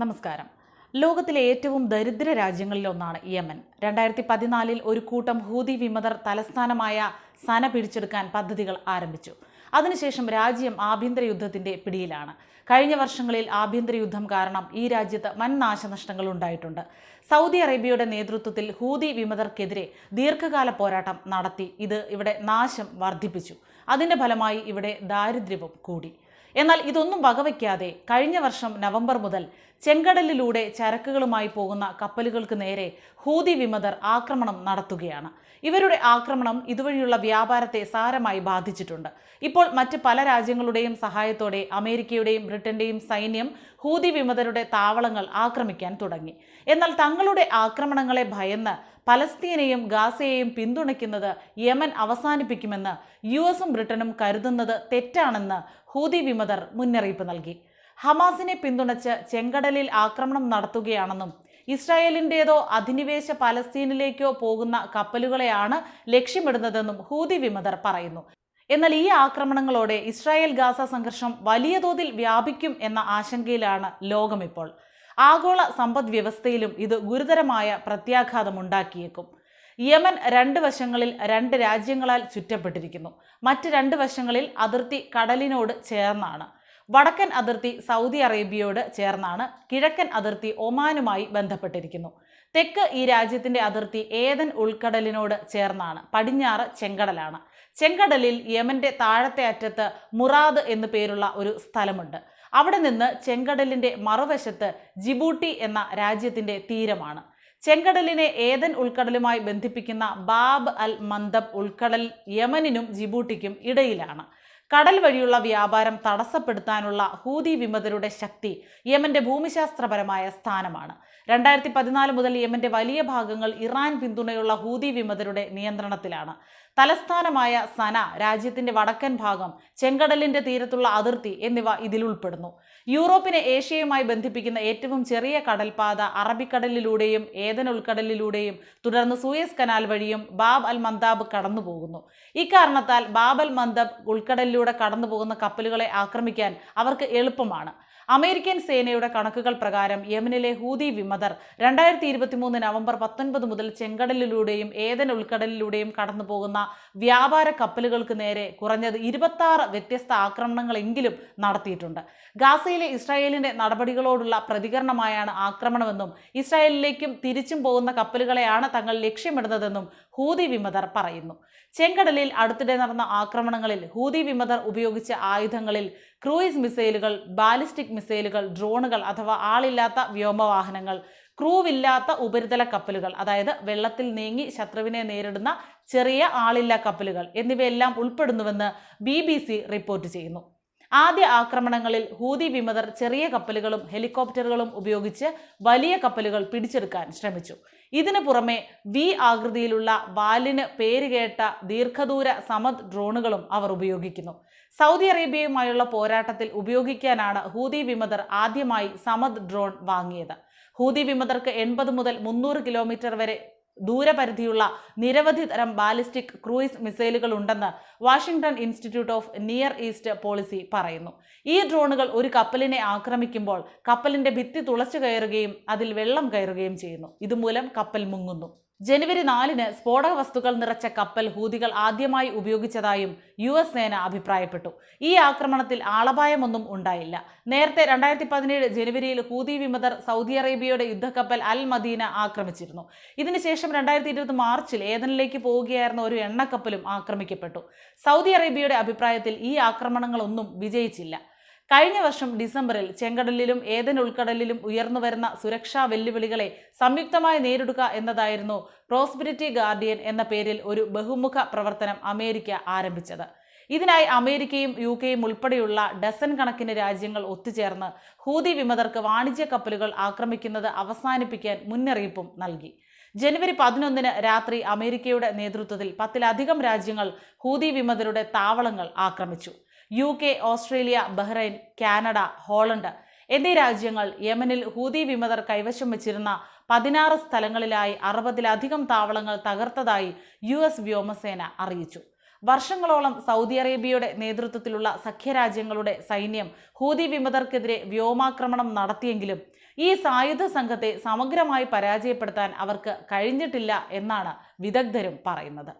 നമസ്കാരം. ലോകത്തിലെ ഏറ്റവും ദരിദ്ര രാജ്യങ്ങളിലൊന്നാണ് യമൻ. രണ്ടായിരത്തി പതിനാലിൽ ഒരു കൂട്ടം ഹൂതി വിമതർ തലസ്ഥാനമായ സന പിടിച്ചെടുക്കാൻ പദ്ധതികൾ ആരംഭിച്ചു. അതിനുശേഷം രാജ്യം ആഭ്യന്തര യുദ്ധത്തിന്റെ പിടിയിലാണ്. കഴിഞ്ഞ വർഷങ്ങളിൽ ആഭ്യന്തര യുദ്ധം കാരണം ഈ രാജ്യത്ത് വൻ നാശനഷ്ടങ്ങൾ ഉണ്ടായിട്ടുണ്ട്. സൗദി അറേബ്യയുടെ നേതൃത്വത്തിൽ ഹൂതി വിമതർക്കെതിരെ ദീർഘകാല പോരാട്ടം നടത്തി. ഇത് ഇവിടെ നാശം വർദ്ധിപ്പിച്ചു. അതിന്റെ ഫലമായി ഇവിടെ ദാരിദ്ര്യവും കൂടി. എന്നാൽ ഇതൊന്നും വകവയ്ക്കാതെ കഴിഞ്ഞ വർഷം നവംബർ മുതൽ ചെങ്കടലിലൂടെ ചരക്കുകളുമായി പോകുന്ന കപ്പലുകൾക്ക് നേരെ ഹൂതി വിമതർ ആക്രമണം നടത്തുകയാണ്. ഇവരുടെ ആക്രമണം ഇതുവഴിയുള്ള വ്യാപാരത്തെ സാരമായി ബാധിച്ചിട്ടുണ്ട്. ഇപ്പോൾ മറ്റ് പല രാജ്യങ്ങളുടെയും സഹായത്തോടെ അമേരിക്കയുടെയും ബ്രിട്ടന്റെയും സൈന്യം ഹൂതി വിമതരുടെ താവളങ്ങൾ ആക്രമിക്കാൻ തുടങ്ങി. എന്നാൽ തങ്ങളുടെ ആക്രമണങ്ങളെ ഭയന്ന് പലസ്തീനെയും ഗാസയെയും പിന്തുണയ്ക്കുന്നത് യമൻ അവസാനിപ്പിക്കുമെന്ന് യു എസും ബ്രിട്ടനും കരുതുന്നത് തെറ്റാണെന്ന് ഹൂതി വിമതർ മുന്നറിയിപ്പ് നൽകി. ഹമാസിനെ പിന്തുണച്ച് ചെങ്കടലിൽ ആക്രമണം നടത്തുകയാണെന്നും ഇസ്രായേലിന്റേതോ അധിനിവേശ പലസ്തീനിലേക്കോ പോകുന്ന കപ്പലുകളെയാണ് ലക്ഷ്യമിടുന്നതെന്നും ഹൂതി വിമതർ പറയുന്നു. എന്നാൽ ഈ ആക്രമണങ്ങളോടെ ഇസ്രായേൽ ഗാസ സംഘർഷം വലിയ തോതിൽ വ്യാപിക്കും എന്ന ആശങ്കയിലാണ് ലോകമിപ്പോൾ. ആഗോള സമ്പദ് വ്യവസ്ഥയിലും ഇത് ഗുരുതരമായ പ്രത്യാഘാതമുണ്ടാക്കിയേക്കും യമൻ രണ്ട് വശങ്ങളിൽ രണ്ട് രാജ്യങ്ങളാൽ ചുറ്റപ്പെട്ടിരിക്കുന്നു. മറ്റ് രണ്ട് വശങ്ങളിൽ അതിർത്തി കടലിനോട് ചേർന്നാണ്. വടക്കൻ അതിർത്തി സൗദി അറേബ്യയോട് ചേർന്നാണ്. കിഴക്കൻ അതിർത്തി ഒമാനുമായി ബന്ധപ്പെട്ടിരിക്കുന്നു. തെക്ക് ഈ രാജ്യത്തിന്റെ അതിർത്തി ഏതൻ ഉൾക്കടലിനോട് ചേർന്നാണ്. പടിഞ്ഞാറ് ചെങ്കടലാണ്. ചെങ്കടലിൽ യമന്റെ താഴത്തെ അറ്റത്ത് മുറാദ് എന്നു പേരുള്ള ഒരു സ്ഥലമുണ്ട്. അവിടെ നിന്ന് ചെങ്കടലിന്റെ മറുവശത്ത് ജിബൂട്ടി എന്ന രാജ്യത്തിന്റെ തീരമാണ്. ചെങ്കടലിനെ ഏതൻ ഉൾക്കടലുമായി ബന്ധിപ്പിക്കുന്ന ബാബ് അൽ മന്ദബ് ഉൾക്കടൽ യമനിനും ജിബൂട്ടിക്കും ഇടയിലാണ്. കടൽ വഴിയുള്ള വ്യാപാരം തടസ്സപ്പെടുത്താനുള്ള ഹൂതി വിമതരുടെ ശക്തി യമന്റെ ഭൂമിശാസ്ത്രപരമായ സ്ഥാനമാണ്. രണ്ടായിരത്തി പതിനാല് മുതൽ യമന്റെ വലിയ ഭാഗങ്ങൾ ഇറാൻ പിന്തുണയുള്ള ഹൂതി വിമതരുടെ നിയന്ത്രണത്തിലാണ്. തലസ്ഥാനമായ സന രാജ്യത്തിന്റെ വടക്കൻ ഭാഗം ചെങ്കടലിന്റെ തീരത്തുള്ള അതിർത്തി എന്നിവ ഇതിൽ ഉൾപ്പെടുന്നു. യൂറോപ്പിനെ ഏഷ്യയുമായി ബന്ധിപ്പിക്കുന്ന ഏറ്റവും ചെറിയ കടൽപാത അറബിക്കടലിലൂടെയും ഏതൻ ഉൾക്കടലിലൂടെയും തുടർന്ന് സൂയസ് കനാൽ വഴിയും ബാബ് അൽ മന്ദാബ് കടന്നുപോകുന്നു. ഇക്കാരണത്താൽ ബാബ് അൽ മന്ദബ് ഉൾക്കടലിലൂടെ കടന്നുപോകുന്ന കപ്പലുകളെ ആക്രമിക്കാൻ അവർക്ക് എളുപ്പമാണ്. അമേരിക്കൻ സേനയുടെ കണക്കുകൾ പ്രകാരം യമനിലെ ഹൂതി വിമതർ രണ്ടായിരത്തി ഇരുപത്തി മൂന്ന് നവംബർ പത്തൊൻപത് മുതൽ ചെങ്കടലിലൂടെയും ഏതൻ ഉൾക്കടലിലൂടെയും കടന്നു പോകുന്ന വ്യാപാര കപ്പലുകൾക്ക് നേരെ കുറഞ്ഞത് ഇരുപത്തി ആറ് വ്യത്യസ്ത ആക്രമണങ്ങളെങ്കിലും നടത്തിയിട്ടുണ്ട്. ഗാസയിലെ ഇസ്രായേലിന്റെ നടപടികളോടുള്ള പ്രതികരണമായാണ് ആക്രമണമെന്നും ഇസ്രായേലിലേക്കും തിരിച്ചും പോകുന്ന കപ്പലുകളെയാണ് തങ്ങൾ ലക്ഷ്യമിടുന്നതെന്നും ഹൂതി വിമതർ പറയുന്നു. ചെങ്കടലിൽ അടുത്തിടെ നടന്ന ആക്രമണങ്ങളിൽ ഹൂതി വിമതർ ഉപയോഗിച്ച ആയുധങ്ങളിൽ ക്രൂയിസ് മിസൈലുകൾ ബാലിസ്റ്റിക് മിസൈലുകൾ ഡ്രോണുകൾ അഥവാ ആളില്ലാത്ത വ്യോമവാഹനങ്ങൾ ക്രൂവില്ലാത്ത ഉപരിതല കപ്പലുകൾ അതായത് വെള്ളത്തിൽ നീങ്ങി ശത്രുവിനെ നേരിടുന്ന ചെറിയ ആളില്ലാ കപ്പലുകൾ എന്നിവയെല്ലാം ഉൾപ്പെടുന്നുവെന്ന് ബി റിപ്പോർട്ട് ചെയ്യുന്നു. ആദ്യ ആക്രമണങ്ങളിൽ ഹൂതി വിമതർ ചെറിയ കപ്പലുകളും ഹെലികോപ്റ്ററുകളും ഉപയോഗിച്ച് വലിയ കപ്പലുകൾ പിടിച്ചെടുക്കാൻ ശ്രമിച്ചു. ഇതിനു പുറമെ വി ആകൃതിയിലുള്ള വാലിന് പേരുകേട്ട ദീർഘദൂര സമദ് ഡ്രോണുകളും അവർ ഉപയോഗിക്കുന്നു. സൗദി അറേബ്യയുമായുള്ള പോരാട്ടത്തിൽ ഉപയോഗിക്കാനാണ് ഹൂതി വിമതർ ആദ്യമായി സമദ് ഡ്രോൺ വാങ്ങിയത്. ഹൂതി വിമതർക്ക് എൺപത് മുതൽ മുന്നൂറ് കിലോമീറ്റർ വരെ ദൂരപരിധിയുള്ള നിരവധി തരം ബാലിസ്റ്റിക് ക്രൂയിസ് മിസൈലുകൾ ഉണ്ടെന്ന് Washington institute of near east policy പറയുന്നു. ഈ ഡ്രോണുകൾ ഒരു കപ്പലിനെ ആക്രമിക്കുമ്പോൾ കപ്പലിന്റെ ഭിത്തി തുളച്ചു കയറുകയും അതിൽ വെള്ളം കയറുകയും ചെയ്യുന്നു. ഇതുമൂലം കപ്പൽ മുങ്ങുന്നു. ജനുവരി നാലിന് സ്ഫോടക വസ്തുക്കൾ നിറച്ച കപ്പൽ ഹൂതികൾ ആദ്യമായി ഉപയോഗിച്ചതായും യു എസ് സേന അഭിപ്രായപ്പെട്ടു. ഈ ആക്രമണത്തിൽ ആളപായമൊന്നും ഉണ്ടായില്ല. നേരത്തെ രണ്ടായിരത്തി പതിനേഴ് ജനുവരിയിൽ ഹൂതി വിമതർ സൗദി അറേബ്യയുടെ യുദ്ധക്കപ്പൽ അൽ മദീന ആക്രമിച്ചിരുന്നു. ഇതിനുശേഷം രണ്ടായിരത്തി ഇരുപത് മാർച്ചിൽ ഏതനിലേക്ക് പോവുകയായിരുന്ന ഒരു എണ്ണക്കപ്പലും ആക്രമിക്കപ്പെട്ടു. സൗദി അറേബ്യയുടെ അഭിപ്രായത്തിൽ ഈ ആക്രമണങ്ങളൊന്നും വിജയിച്ചില്ല. കഴിഞ്ഞ വർഷം ഡിസംബറിൽ ചെങ്കടലിലും ഏതൻ ഉൾക്കടലിലും ഉയർന്നുവരുന്ന സുരക്ഷാ വെല്ലുവിളികളെ സംയുക്തമായി നേരിടുക എന്നതായിരുന്നു പ്രോസ്പിരിറ്റി ഗാർഡിയൻ എന്ന പേരിൽ ഒരു ബഹുമുഖ പ്രവർത്തനം അമേരിക്ക ആരംഭിച്ചത്. ഇതിനായി അമേരിക്കയും യു കെയും ഉൾപ്പെടെയുള്ള ഡസൻ കണക്കിന് രാജ്യങ്ങൾ ഒത്തുചേർന്ന് ഹൂതി വിമതർക്ക് വാണിജ്യ കപ്പലുകൾ ആക്രമിക്കുന്നത് അവസാനിപ്പിക്കാൻ മുന്നറിയിപ്പും നൽകി. ജനുവരി പതിനൊന്നിന് രാത്രി അമേരിക്കയുടെ നേതൃത്വത്തിൽ പത്തിലധികം രാജ്യങ്ങൾ ഹൂതി വിമതരുടെ താവളങ്ങൾ ആക്രമിച്ചു. U K Australia Bahrain Canada Holland എന്നീ രാജ്യങ്ങൾ യമനിൽ ഹൂതി വിമതർ കൈവശം വച്ചിരുന്ന പതിനാറ് സ്ഥലങ്ങളിലായി അറുപതിലധികം താവളങ്ങൾ തകർത്തതായി യു എസ് വ്യോമസേന അറിയിച്ചു. വർഷങ്ങളോളം സൗദി അറേബ്യയുടെ നേതൃത്വത്തിലുള്ള സഖ്യരാജ്യങ്ങളുടെ സൈന്യം ഹൂതി വിമതർക്കെതിരെ വ്യോമാക്രമണം നടത്തിയെങ്കിലും ഈ സായുധ സംഘത്തെ സമഗ്രമായി പരാജയപ്പെടുത്താൻ അവർക്ക് കഴിഞ്ഞിട്ടില്ല എന്നാണ് വിദഗ്ധരും പറയുന്നത്.